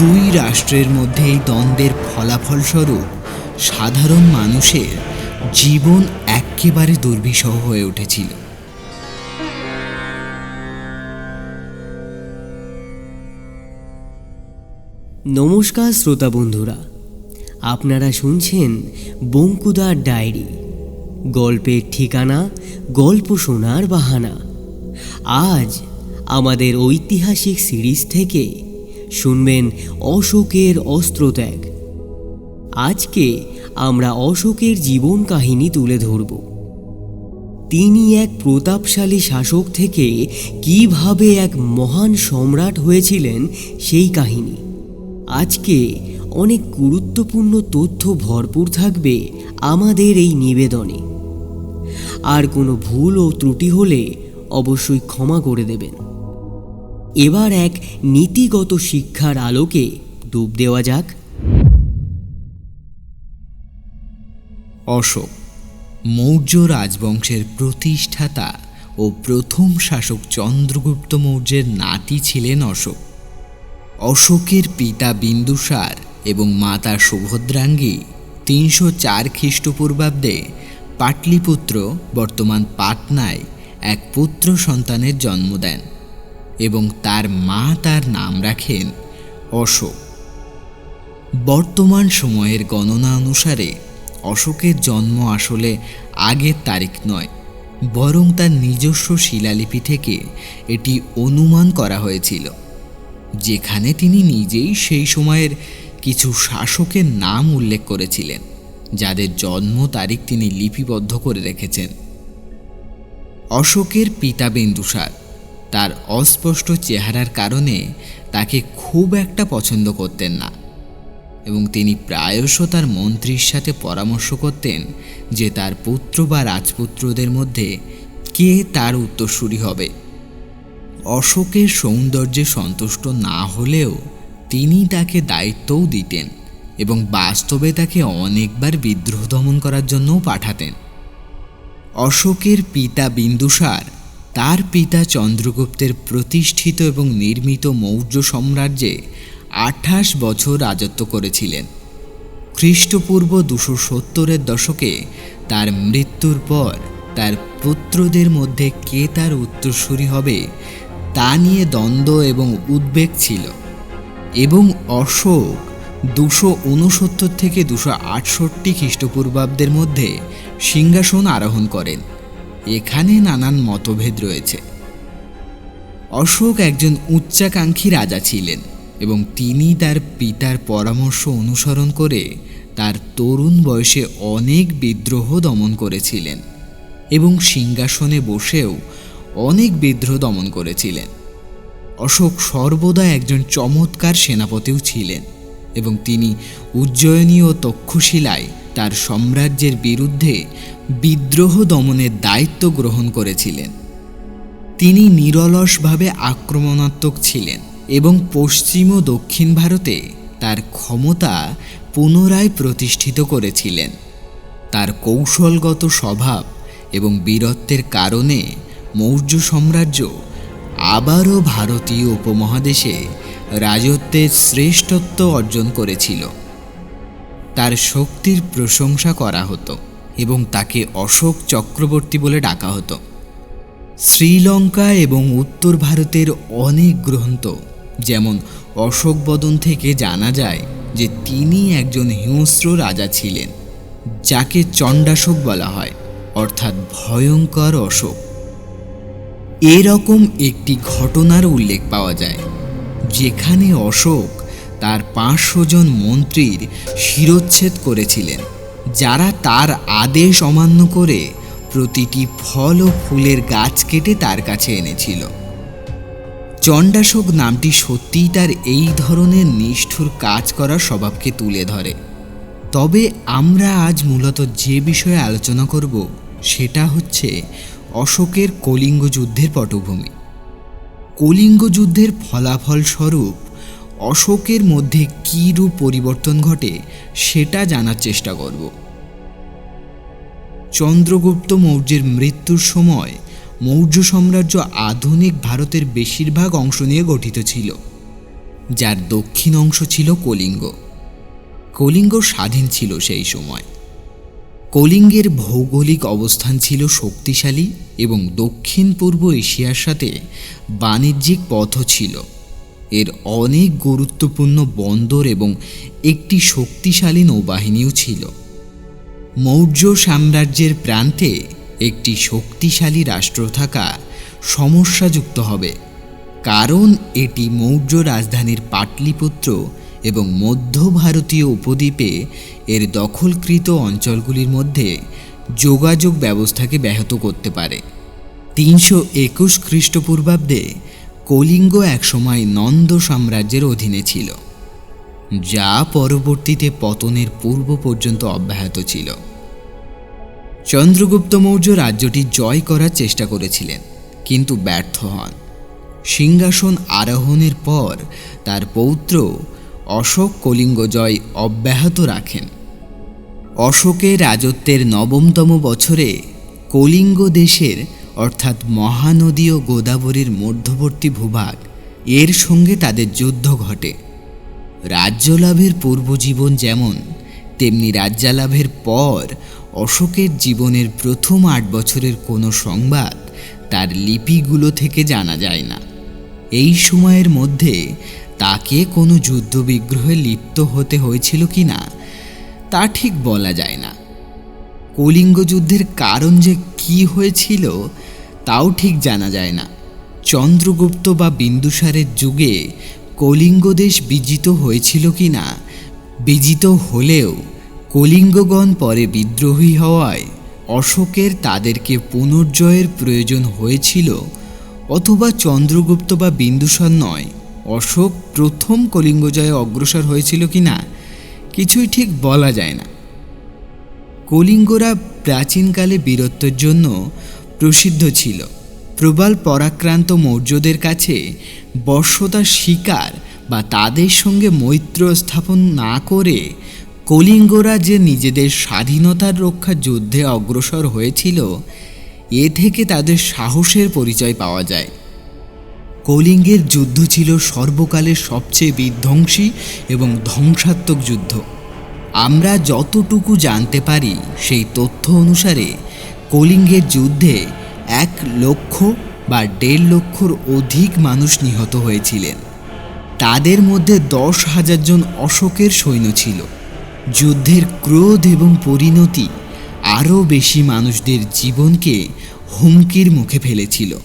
দুই রাষ্ট্রের মধ্যে এই দ্বন্দ্বের ফলাফলস্বরূপ সাধারণ মানুষের জীবন একেবারে দুর্বিষহ হয়ে উঠেছিল। নমস্কার শ্রোতা বন্ধুরা, আপনারা শুনছেন বঙ্কুদার ডায়েরি। গল্পের ঠিকানা, গল্প শোনার বাহানা। আজ আমাদের ঐতিহাসিক সিরিজ থেকে শুনবেন অশোকের অস্ত্রত্যাগ। আজকে আমরা অশোকের জীবন কাহিনী তুলে ধরব। তিনি এক প্রতাপশালী শাসক থেকে কীভাবে এক মহান সম্রাট হয়েছিলেন সেই কাহিনী। আজকে অনেক গুরুত্বপূর্ণ তথ্য ভরপুর থাকবে আমাদের এই নিবেদনে। আর কোনো ভুল ও ত্রুটি হলে অবশ্যই ক্ষমা করে দেবেন। এবার এক নীতিগত শিক্ষার আলোকে ডুব দেওয়া যাক। অশোক, মৌর্য রাজবংশের প্রতিষ্ঠাতা ও প্রথম শাসক চন্দ্রগুপ্ত মৌর্যের নাতি ছিলেন অশোক। অশোকের পিতা বিন্দুসার এবং মাতা সুভদ্রাঙ্গী তিনশো চার খ্রিস্টপূর্বাব্দে পাটলিপুত্র বর্তমান পাটনায় এক পুত্র সন্তানের জন্ম দেন। এবং তার মা তার নাম রাখেন অশোক। বর্তমান সময়ের গণনা অনুসারে অশোকের জন্ম আসলে আগের তারিখ নয়, বরং তার নিজস্ব শিলালিপি থেকে এটি অনুমান করা হয়েছিল, যেখানে তিনি নিজেই সেই সময়ের কিছু শাসকের নাম উল্লেখ করেছিলেন, যাদের জন্ম তারিখ তিনি লিপিবদ্ধ করে রেখেছেন। অশোকের পিতা বিন্দুসার তার অস্পষ্ট চেহারার কারণে তাকে খুব একটা পছন্দ করতেন না এবং তিনি প্রায়শ তার মন্ত্রীর সাথে পরামর্শ করতেন যে তার পুত্র বা রাজপুত্রদের মধ্যে কে তার উত্তরসূরি হবে। অশোকের সৌন্দর্যে সন্তুষ্ট না হলেও তিনি তাকে দায়িত্বও দিতেন এবং বাস্তবে তাকে অনেকবার বিদ্রোহ দমন করার জন্যও পাঠাতেন। অশোকের পিতা বিন্দুসার তার পিতা চন্দ্রগুপ্তের প্রতিষ্ঠিত এবং নির্মিত মৌর্য সাম্রাজ্যে আঠাশ বছর রাজত্ব করেছিলেন। খ্রিস্টপূর্ব দুশো সত্তরের দশকে তার মৃত্যুর পর তার পুত্রদের মধ্যে কে তার উত্তরসূরি হবে তা নিয়ে দ্বন্দ্ব এবং উদ্বেগ ছিল এবং অশোক দুশো উনসত্তর থেকে দুশো আটষট্টি খ্রিস্টপূর্বাব্দের মধ্যে সিংহাসন আরোহণ করেন। এখানে নানান মতভেদ রয়েছে। অশোক একজন উচ্চাকাঙ্ক্ষী রাজা ছিলেন এবং তিনি তার পিতার পরামর্শ অনুসরণ করে তার তরুণ বয়সে অনেক বিদ্রোহ দমন করেছিলেন এবং সিংহাসনে বসেও অনেক বিদ্রোহ দমন করেছিলেন। অশোক সর্বদা একজন চমৎকার সেনাপতিও ছিলেন এবং তিনি উজ্জয়িনী ও তক্ষশিলায় তার সাম্রাজ্যের বিরুদ্ধে বিদ্রোহ দমনের দায়িত্ব গ্রহণ করেছিলেন। তিনি নিরলসভাবে আক্রমণাত্মক ছিলেন এবং পশ্চিম ও দক্ষিণ ভারতে তার ক্ষমতা পুনরায় প্রতিষ্ঠিত করেছিলেন। তার কৌশলগত স্বভাব এবং বীরত্বের কারণে মৌর্য সাম্রাজ্য আবারও ভারতীয় উপমহাদেশে রাজত্বের শ্রেষ্ঠত্ব অর্জন করেছিল। তার শক্তির প্রশংসা করা হতো এবং তাকে অশোক চক্রবর্তী বলে ডাকা হতো। শ্রীলঙ্কা এবং উত্তর ভারতের অনেক গ্রন্থ, যেমন অশোকবদন থেকে জানা যায় যে তিনি একজন হিংস্র রাজা ছিলেন, যাকে চণ্ডাশোক বলা হয়, অর্থাৎ ভয়ঙ্কর অশোক। এরকম একটি ঘটনার উল্লেখ পাওয়া যায়, যেখানে অশোক তার পাঁচশো জন মন্ত্রীর শিরোচ্ছেদ করেছিলেন, যারা তার আদেশ অমান্য করে প্রতিটি ফল ও ফুলের গাছ কেটে তার কাছে এনেছিল। চণ্ডাশোক নামটি সত্যিই তার এই ধরনের নিষ্ঠুর কাজ করার স্বভাবকে তুলে ধরে। তবে আমরা আজ মূলত যে বিষয়ে আলোচনা করব, সেটা হচ্ছে অশোকের কলিঙ্গ যুদ্ধের পটভূমি। কলিঙ্গ যুদ্ধের ফলাফল স্বরূপ অশোকের মধ্যে কী রূপ পরিবর্তন ঘটে সেটা জানার চেষ্টা করব। চন্দ্রগুপ্ত মৌর্যের মৃত্যুর সময় মৌর্য সাম্রাজ্য আধুনিক ভারতের বেশিরভাগ অংশ নিয়ে গঠিত ছিল, যার দক্ষিণ অংশ ছিল কলিঙ্গ। কলিঙ্গ স্বাধীন ছিল সেই সময়। কলিঙ্গের ভৌগোলিক অবস্থান ছিল শক্তিশালী এবং দক্ষিণ পূর্ব এশিয়ার সাথে বাণিজ্যিক পথও ছিল। এর অনেক গুরুত্বপূর্ণ বন্দর এবং একটি শক্তিশালী নৌবাহিনীও ছিল। মৌর্য সাম্রাজ্যের প্রান্তে একটি শক্তিশালী রাষ্ট্র থাকা সমস্যাযুক্ত হবে, কারণ এটি মৌর্য রাজধানীর পাটলিপুত্র এবং মধ্য ভারতীয় উপদ্বীপে এর দখলকৃত অঞ্চলগুলির মধ্যে যোগাযোগ ব্যবস্থাকে ব্যাহত করতে পারে। তিনশো একুশ খ্রিস্টপূর্বাব্দে কলিঙ্গ একসময় নন্দ সাম্রাজ্যের অধীনে ছিল, যা পরবর্তীতে পতনের পূর্ব পর্যন্ত অব্যাহত ছিল। চন্দ্রগুপ্ত মৌর্য রাজ্যটি জয় করার চেষ্টা করেছিলেন, কিন্তু ব্যর্থ হন। সিংহাসন আরোহণের পর তার পৌত্র অশোক কলিঙ্গ জয় অব্যাহত রাখেন। অশোকের রাজত্বের নবমতম বছরে কলিঙ্গ দেশের অর্থাৎ মহানদী ও গোদাবরীর মধ্যবর্তী ভূভাগ, এর সঙ্গে তাদের যুদ্ধ ঘটে। রাজ্যলাভের পূর্বজীবন যেমন, তেমনি রাজ্যালাভের পর অশোকের জীবনের প্রথম আট বছরের কোনো সংবাদ তার লিপিগুলো থেকে জানা যায় না। এই সময়ের মধ্যে তাকে কোনো যুদ্ধবিগ্রহে লিপ্ত হতে হয়েছিল কি না, তা ঠিক বলা যায় না। কলিঙ্গ যুদ্ধের কারণ যে কি হয়েছিল তাও ঠিক জানা যায় না। চন্দ্রগুপ্ত বা বিন্দুসারের যুগে কলিঙ্গ দেশ বিজিত হয়েছিল কি না বিজিত হলেও কলিঙ্গগণ পরে বিদ্রোহী হওয়ায় অশোকের তাদেরকে পুনর্জয়ের প্রয়োজন হয়েছিল, অথবা চন্দ্রগুপ্ত বা বিন্দুসার নয়, অশোক প্রথম কলিঙ্গ জয়ে অগ্রসর হয়েছিল কি না কিছুই ঠিক বলা যায় না। কলিঙ্গরা প্রাচীনকালে বীরত্বের জন্য প্রসিদ্ধ ছিল। প্রবল পরাক্রান্ত মৌর্যদের কাছে বর্ষতা শিকার বা তাদের সঙ্গে মৈত্র স্থাপন না করে কলিঙ্গরা যে নিজেদের স্বাধীনতার রক্ষা যুদ্ধে অগ্রসর হয়েছিল, এ থেকে তাদের সাহসের পরিচয় পাওয়া যায়। কলিঙ্গের যুদ্ধ ছিল সর্বকালের সবচেয়ে বিধ্বংসী এবং ধ্বংসাত্মক যুদ্ধ। আমরা যতটুকু জানতে পারি সেই তথ্য অনুসারে কলিঙ্গের যুদ্ধে এক লক্ষ বা দেড় লক্ষর অধিক মানুষ নিহত হয়েছিলেন। তাদের মধ্যে দশ হাজার জন অশোকের সৈন্য ছিল। যুদ্ধের ক্রোধ এবং পরিণতি আরও বেশি মানুষদের জীবনকে হুমকির মুখে ফেলেছিল।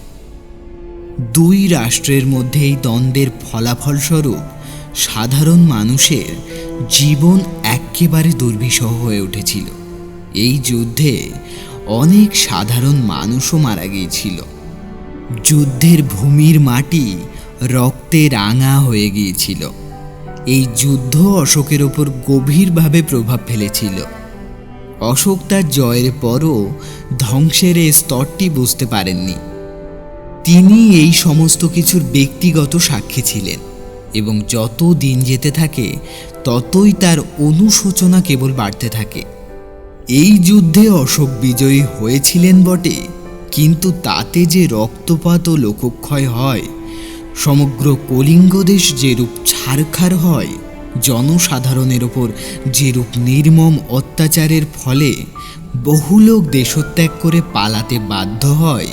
দুই রাষ্ট্রের মধ্যে এই দ্বন্দ্বের ফলাফলস্বরূপ সাধারণ মানুষের জীবন একেবারে দুর্বিষহ হয়ে উঠেছিল। এই যুদ্ধে অনেক সাধারণ মানুষও মারা গিয়েছিল। যুদ্ধের ভূমির মাটি রক্তে রাঙা হয়ে গিয়েছিল। এই যুদ্ধ অশোকের ওপর গভীরভাবে প্রভাব ফেলেছিল। অশোক তার জয়ের পরও ধ্বংসের এই স্তরটি বুঝতে পারেননি। তিনি এই সমস্ত কিছুর ব্যক্তিগত সাক্ষী ছিলেন এবং যত দিন যেতে থাকে, ততই তার অনুশোচনা কেবল বাড়তে থাকে। এই যুদ্ধে অশোক বিজয়ী হয়েছিলেন বটে, কিন্তু তাতে যে রক্তপাত ও লোকক্ষয় হয়, সমগ্র কলিঙ্গ দেশ যেরূপ ছারখার হয়, জনসাধারণের ওপর যেরূপ নির্মম অত্যাচারের ফলে বহু লোক দেশত্যাগ করে পালাতে বাধ্য হয়,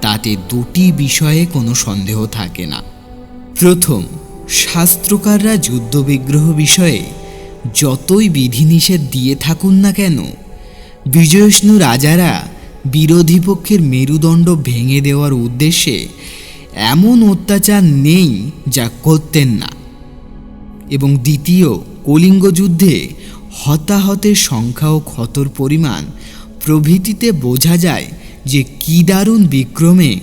তাতে দুটি বিষয়ে কোনো সন্দেহ থাকে না। প্রথম, শাস্ত্রকাররা যুদ্ধবিগ্রহ বিষয়ে যতই বিধিনিষেধ দিয়ে থাকুন না কেন বিজয়ষ্ণু রাজারা বিরোধী পক্ষের মেরুদণ্ড ভেঙে দেওয়ার উদ্দেশ্যে এমন অত্যাচার নেই যা করতেন না। এবং দ্বিতীয়, কলিঙ্গ যুদ্ধে হতাহতের সংখ্যা ও ক্ষতর পরিমাণ প্রভৃতিতে বোঝা যায় যে কী দারুণ বিক্রমে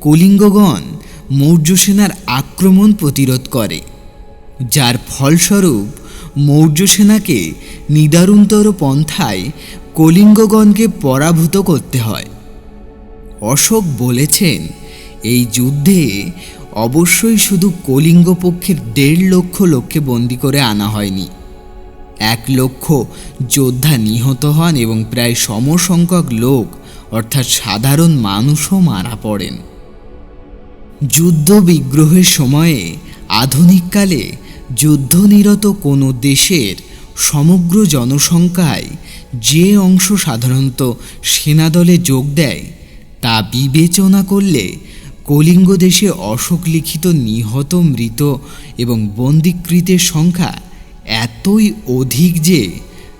কলিঙ্গগণ মৌর্য সেনার আক্রমণ প্রতিরোধ করে, যার ফলস্বরূপ মৌর্য সেনাকে নিদারুণতর পন্থায় কলিঙ্গগণকে পরাভূত করতে হয়। অশোক বলেছেন, এই যুদ্ধে অবশ্যই শুধু কলিঙ্গ পক্ষের দেড় লক্ষ লোককে বন্দি করে আনা হয়নি। এক লক্ষ যোদ্ধা নিহত হন এবং প্রায় সমসংখ্যক লোক, অর্থাৎ সাধারণ মানুষও মারা পড়েন। যুদ্ধ বিগ্রহের সময়ে আধুনিককালে যুদ্ধনিরত কোনো দেশের সমগ্র জনসংখ্যায় যে অংশ সাধারণত সেনাদলে যোগ দেয়, তা বিবেচনা করলে কলিঙ্গ দেশে অশোক লিখিত নিহত মৃত এবং বন্দীকৃতের সংখ্যা এতই অধিক যে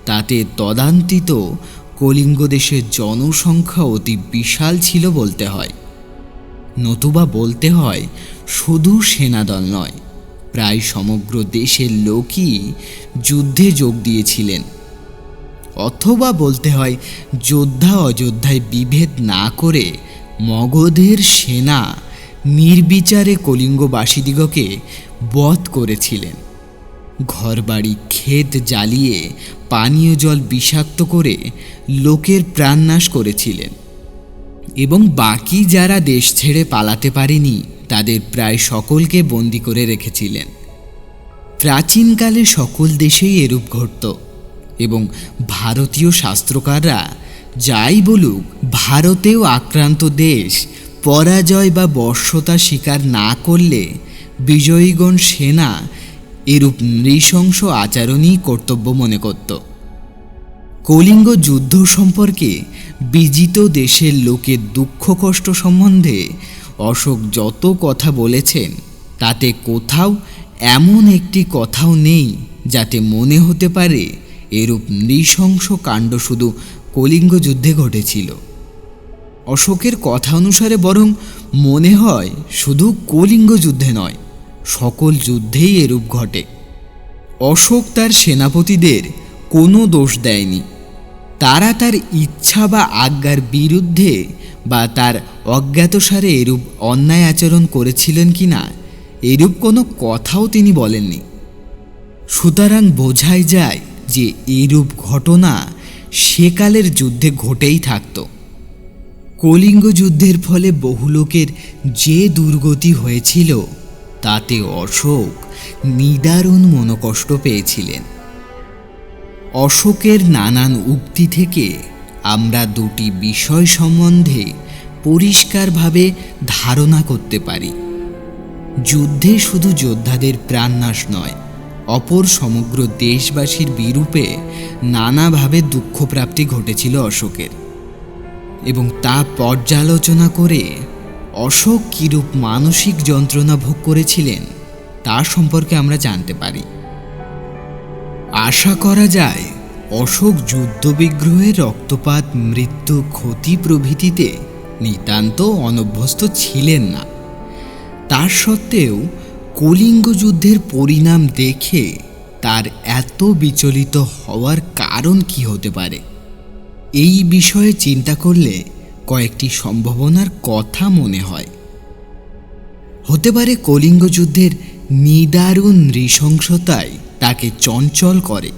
তাতে তদান্তিত কলিঙ্গ দেশের জনসংখ্যা অতি বিশাল ছিল বলতে হয়। নতুবা বলতে হয়, শুধু সেনাদল নয়, প্রায় সমগ্র দেশের লোকই যুদ্ধে যোগ দিয়েছিলেন। অথবা বলতে হয়, যোদ্ধা অযোধ্যায় বিভেদ না করে মগধের সেনা নির্বিচারে কলিঙ্গবাসীদিগকে বধ করেছিলেন। ঘরবাড়ি, ক্ষেত জ্বালিয়ে পানীয় জল বিষাক্ত করে লোকের প্রাণনাশ করেছিলেন। এবং বাকি যারা দেশ ছেড়ে পালাতে পারেনি, তাদের প্রায় সকলকে বন্দি করে রেখেছিলেন। প্রাচীনকালে সকল দেশেই এরূপ ঘটত। এবং ভারতীয় শাস্ত্রকাররা, যাই বলুক, ভারতেও আক্রান্ত দেশ, পরাজয় বা বর্ষতা স্বীকার না করলে বিজয়ীগণ সেনা এরূপ নৃশংস আচরণই কর্তব্য মনে করত। কলিঙ্গ যুদ্ধ সম্পর্কে বিজিত দেশের লোকের দুঃখ কষ্ট সম্বন্ধে অশোক যত কথা বলেছেন, তাতে কোথাও এমন একটি কথাও নেই যাতে মনে হতে পারে এরূপ নৃশংস কাণ্ড শুধু কলিঙ্গ যুদ্ধে ঘটেছিল। অশোকের কথা অনুসারে বরং মনে হয় শুধু কলিঙ্গ যুদ্ধে নয়, সকল যুদ্ধেই এরূপ ঘটে। অশোক তার সেনাপতিদের কোনো দোষ দেয়নি। তারা তার ইচ্ছা বা আজ্ঞার বিরুদ্ধে বা তার অজ্ঞাতসারে এরূপ অন্যায় আচরণ করেছিলেন কি না এরূপ কোনো কথাও তিনি বলেননি। সুতরাং বোঝাই যায় যে এরূপ ঘটনা সেকালের যুদ্ধে ঘটেই থাকত। কলিঙ্গ যুদ্ধের ফলে বহু লোকের যে দুর্গতি হয়েছিল, তাতে অশোক নিদারুণ মনোকষ্ট পেয়েছিলেন। অশোকের নানান উক্তি থেকে আমরা দুটি বিষয় সম্বন্ধে পরিষ্কারভাবে ধারণা করতে পারি। যুদ্ধে শুধু যোদ্ধাদের প্রাণনাশ নয় অপর সমগ্র দেশবাসীর বিরূপে নানাভাবে দুঃখপ্রাপ্তি ঘটেছিল অশোকের। এবং তা পর্যালোচনা করে অশোক কিরূপ মানসিক যন্ত্রণা ভোগ করেছিলেন, তা সম্পর্কে আমরা জানতে পারি। আশা করা যায়, অশোক যুদ্ধবিগ্রহের রক্তপাত, মৃত্যু, ক্ষতি প্রভৃতিতে নিতান্ত অনভ্যস্ত ছিলেন না। তার সত্ত্বেও কলিঙ্গ যুদ্ধের পরিণাম দেখে তার এত বিচলিত হওয়ার কারণ কি হতে পারে? এই বিষয়ে চিন্তা করলে কয়েকটি সম্ভাবনার কথা মনে হয়। হতে পারে কলিঙ্গ যুদ্ধের নিদারুণ নৃশংসতায় তাকে চঞ্চল করে,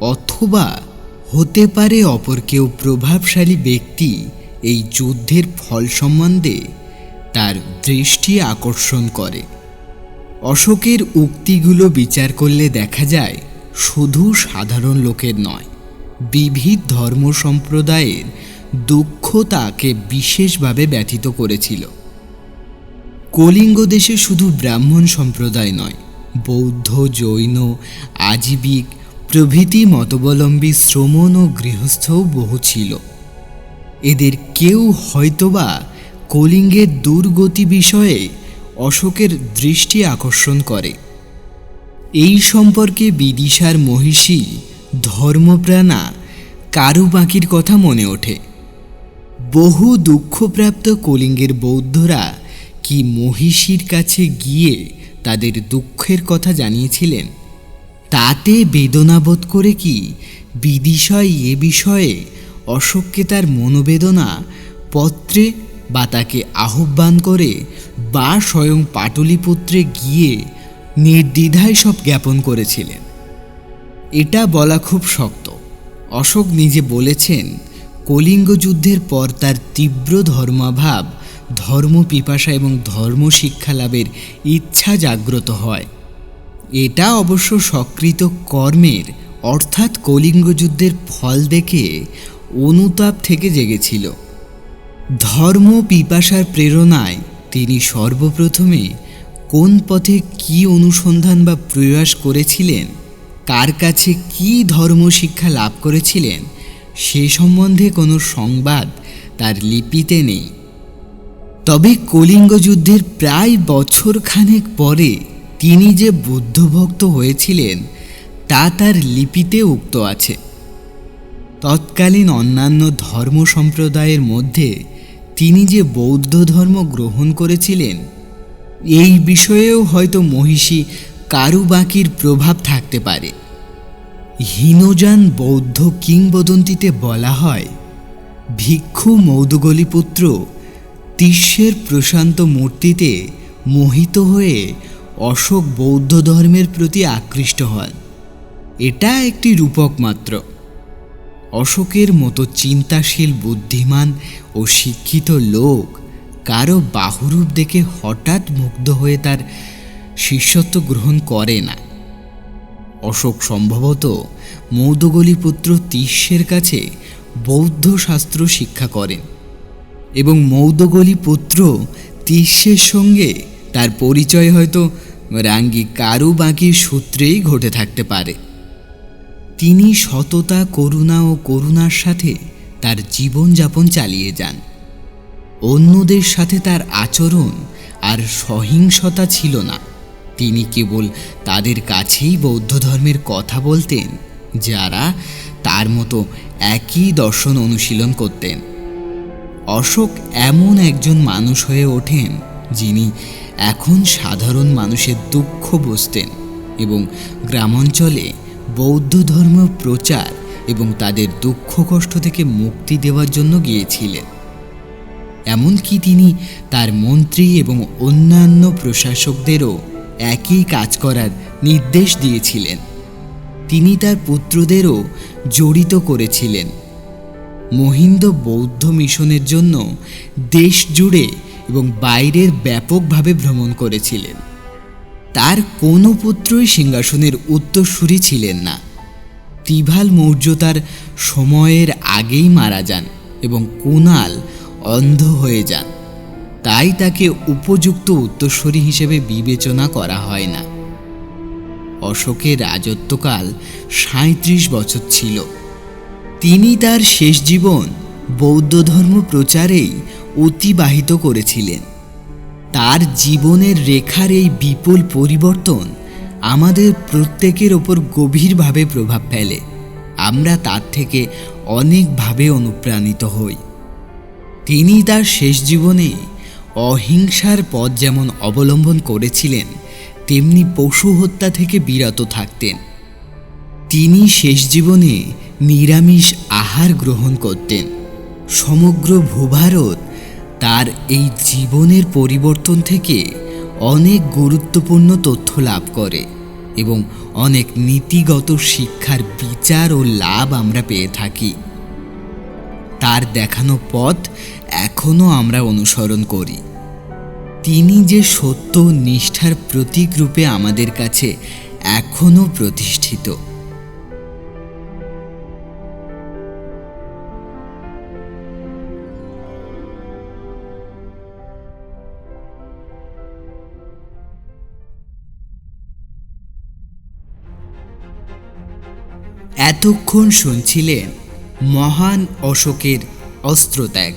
অথবা হতে পারে অপর কেউ প্রভাবশালী ব্যক্তি এই যুদ্ধের ফল সম্বন্ধে তার দৃষ্টি আকর্ষণ করে। অশোকের উক্তিগুলো বিচার করলে দেখা যায়, শুধু সাধারণ লোকের নয়, বিবিধ ধর্ম সম্প্রদায়ের দুঃখ তাকে বিশেষভাবে ব্যথিত করেছিল। কলিঙ্গ দেশে শুধু ব্রাহ্মণ সম্প্রদায় নয়, বৌদ্ধ, জৈন, আজীবিক, প্রভৃতি মতবলম্বী শ্রমণ ও গৃহস্থও বহু ছিল। এদের কেউ হয়তোবা কলিঙ্গের দুর্গতি বিষয়ে অশোকের দৃষ্টি আকর্ষণ করে। এই সম্পর্কে বিদিশার মহিষী ধর্মপ্রাণা কারুবাকির কথা মনে ওঠে। বহু দুঃখপ্রাপ্ত কলিঙ্গের বৌদ্ধরা কি মহিষীর কাছে গিয়ে তাদের দুঃখের কথা জানিয়েছিলেন? তাতে বেদনাবোধ করে কি বিদিশয় এ বিষয়ে অশোককে তার মনোবেদনা পত্রে বা তাকে আহ্বান করে বা স্বয়ং পাটলিপুত্রে গিয়ে নির্দ্বিধায় সব জ্ঞাপন করেছিলেন। এটা বলা খুব শক্ত। অশোক নিজে বলেছেন, কলিঙ্গ যুদ্ধের পর তার তীব্র ধর্মাভাব, ধর্ম পিপাসা এবং ধর্ম শিক্ষা লাভের ইচ্ছা জাগ্রত হয়। এটা অবশ্য সকৃত কর্মের, অর্থাৎ কলিঙ্গ যুদ্ধের ফল দেখে অনুতাপ থেকে জেগেছিল। ধর্ম পিপাসার প্রেরণায় তিনি সর্বপ্রথমে কোন পথে কি অনুসন্ধান বা প্রয়াস করেছিলেন, কার কাছে কি ধর্ম শিক্ষা লাভ করেছিলেন, সে সম্বন্ধে কোনো সংবাদ তার লিপিতে নেই। তবে কলিঙ্গ যুদ্ধের প্রায় বছর খানেক পরে তিনি যে বুদ্ধভক্ত হয়েছিলেন, তা তার লিপিতে উক্ত আছে। তৎকালীন অন্যান্য ধর্ম সম্প্রদায়ের মধ্যে তিনি যে বৌদ্ধ ধর্ম গ্রহণ করেছিলেন, এই বিষয়েও হয়তো মহিষী কারুবাকির প্রভাব থাকতে পারে। হীনযান বৌদ্ধ কিংবদন্তিতে বলা হয়, ভিক্ষু মৌদগলিপুত্র তিস্যের প্রশান্ত মূর্তিতে মোহিত হয়ে অশোক বৌদ্ধ ধর্মের প্রতি আকৃষ্ট হন। এটা একটি রূপক মাত্র। অশোকের মতো চিন্তাশীল, বুদ্ধিমান ও শিক্ষিত লোক কারও বাহুরূপ দেখে হঠাৎ মুগ্ধ হয়ে তার শিষ্যত্ব গ্রহণ করে না। অশোক সম্ভবত মৌদগলিপুত্র তিস্যের কাছে বৌদ্ধ শাস্ত্র শিক্ষা করেন এবং মৌদগলিপুত্র তিস্যের সঙ্গে তার পরিচয় হয়তো রাঙ্গি কারু বাঁকির সূত্রেই ঘটে থাকতে পারে। তিনি সততা, করুণা ও করুণার সাথে তার জীবনযাপন চালিয়ে যান। অন্যদের সাথে তার আচরণ আর সহিংসতা ছিল না। তিনি কেবল তাদের কাছেই বৌদ্ধ ধর্মের কথা বলতেন, যারা তার মতো একই দর্শন অনুশীলন করতেন। অশোক এমন একজন মানুষ হয়ে ওঠেন, যিনি এখন সাধারণ মানুষের দুঃখ বুঝতেন এবং গ্রামাঞ্চলে বৌদ্ধ ধর্ম প্রচার এবং তাদের দুঃখ কষ্ট থেকে মুক্তি দেওয়ার জন্য গিয়েছিলেন। এমনকি তিনি তার মন্ত্রী এবং অন্যান্য প্রশাসকদেরও একই কাজ করার নির্দেশ দিয়েছিলেন। তিনি তার পুত্রদেরও জড়িত করেছিলেন। মহিন্দ বৌদ্ধ মিশনের জন্য দেশ জুড়ে এবং বাইরের ব্যাপকভাবে ভ্রমণ করেছিলেন। তার কোনো পুত্রই সিংহাসনের উত্তরসূরি ছিলেন না। তিভাল মৌর্য তার সময়ের আগেই মারা যান এবং কুনাল অন্ধ হয়ে যান। তাই তাকে উপযুক্ত উত্তরসূরি হিসেবে বিবেচনা করা হয় না। অশোকের রাজত্বকাল সাঁত্রিশ বছর ছিল। তিনি তার শেষ জীবন বৌদ্ধ ধর্ম প্রচারেই অতিবাহিত করেছিলেন। তার জীবনের রেখার এই বিপুল পরিবর্তন আমাদের প্রত্যেকের ওপর গভীরভাবে প্রভাব ফেলে। আমরা তার থেকে অনেকভাবে অনুপ্রাণিত হই। তিনি তার শেষ জীবনে অহিংসার পথ যেমন অবলম্বন করেছিলেন, তেমনি পশু হত্যা থেকে বিরত থাকতেন। তিনি শেষ জীবনে নিরামিষ আহার গ্রহণ করতেন। সমগ্র ভূভারত তার এই জীবনের পরিবর্তন থেকে অনেক গুরুত্বপূর্ণ তথ্য লাভ করে এবং অনেক নীতিগত শিক্ষার বিচার ও লাভ আমরা পেয়ে থাকি। তার দেখানো পথ এখনও আমরা অনুসরণ করি। তিনি যে সত্য নিষ্ঠার প্রতীক রূপে আমাদের কাছে এখনও প্রতিষ্ঠিত। এতক্ষণ শুনছিলেন মহান অশোকের অস্ত্রত্যাগ?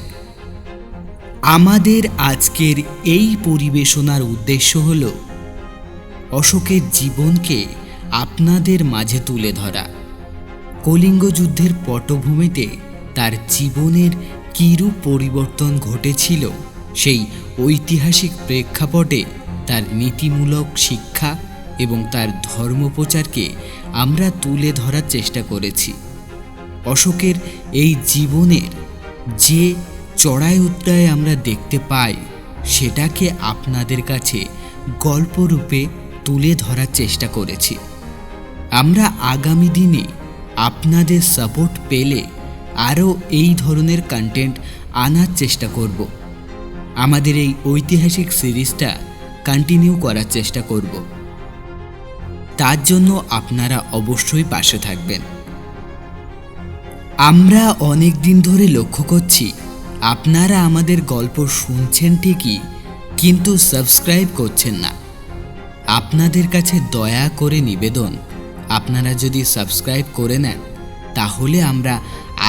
আমাদের আজকের এই পরিবেশনার উদ্দেশ্য হল অশোকের জীবনকে আপনাদের মাঝে তুলে ধরা। কলিঙ্গ যুদ্ধের পটভূমিতে তার জীবনের কিরূপ পরিবর্তন ঘটেছিল সেই ঐতিহাসিক প্রেক্ষাপটে তার নীতিমূলক শিক্ষা এবং তার ধর্মপ্রচারকে আমরা তুলে ধরার চেষ্টা করেছি। অশোকের এই জীবনের যে চড়াই উত্তরায় আমরা দেখতে পাই, সেটাকে আপনাদের কাছে গল্পরূপে তুলে ধরার চেষ্টা করেছি। আমরা আগামী দিনে আপনাদের সাপোর্ট পেলে আরও এই ধরনের কন্টেন্ট আনার চেষ্টা করব। আমাদের এই ঐতিহাসিক সিরিজটা কন্টিনিউ করার চেষ্টা করব। তার জন্য আপনারা অবশ্যই পাশে থাকবেন। আমরা অনেক দিন ধরে লক্ষ্য করছি, আপনারা আমাদের গল্প শুনছেন ঠিকই, কিন্তু সাবস্ক্রাইব করছেন না। আপনাদের কাছে দয়া করে নিবেদন, আপনারা যদি সাবস্ক্রাইব করে নেন, তাহলে আমরা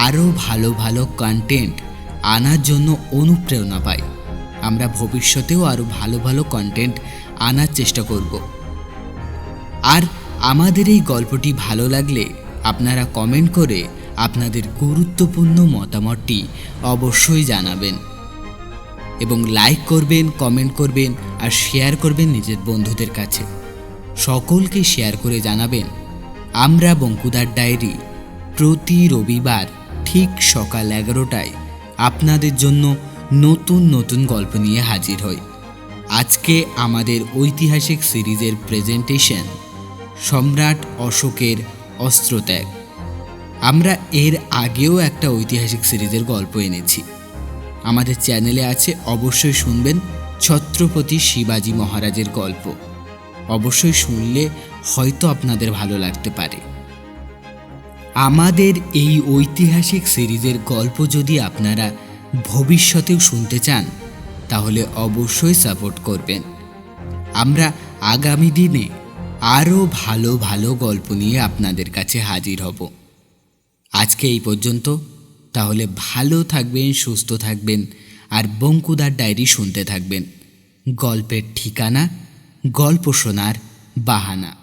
আরও ভালো ভালো কন্টেন্ট আনার জন্য অনুপ্রেরণা পাই। আমরা ভবিষ্যতেও আরও ভালো ভালো কন্টেন্ট আনার চেষ্টা করব। আর আমাদের এই গল্পটি ভালো লাগলে আপনারা কমেন্ট করে আপনাদের গুরুত্বপূর্ণ মতামতটি অবশ্যই জানাবেন। এবং লাইক করবেন কমেন্ট করবেন আর শেয়ার করবেন নিজের বন্ধুদের কাছে। সকলকে শেয়ার করে জানাবেন। আমরা বঙ্কুদার ডায়েরি প্রতি রবিবার ঠিক সকাল এগারোটায় আপনাদের জন্য নতুন নতুন গল্প নিয়ে হাজির হই। আজকে আমাদের ঐতিহাসিক সিরিজের প্রেজেন্টেশন সম্রাট অশোকের অস্ত্রত্যাগ। আমরা এর আগেও একটা ঐতিহাসিক সিরিজের গল্প এনেছি। আমাদের চ্যানেলে আছে অবশ্যই শুনবেন ছত্রপতি শিবাজী মহারাজের গল্প। অবশ্যই শুনলে হয়তো আপনাদের ভালো লাগতে পারে। আমাদের এই ঐতিহাসিক সিরিজের গল্প যদি আপনারা ভবিষ্যতেও শুনতে চান, তাহলে অবশ্যই সাপোর্ট করবেন। আমরা আগামী দিনে আরও ভালো ভালো গল্প নিয়ে আপনাদের কাছে হাজির হব। আজকে এই পর্যন্ত। তাহলে ভালো থাকবেন, সুস্থ থাকবেন, আর বঙ্কুদার ডায়েরি শুনতে থাকবেন। গল্পের ঠিকানা, গল্প শোনার বাহানা।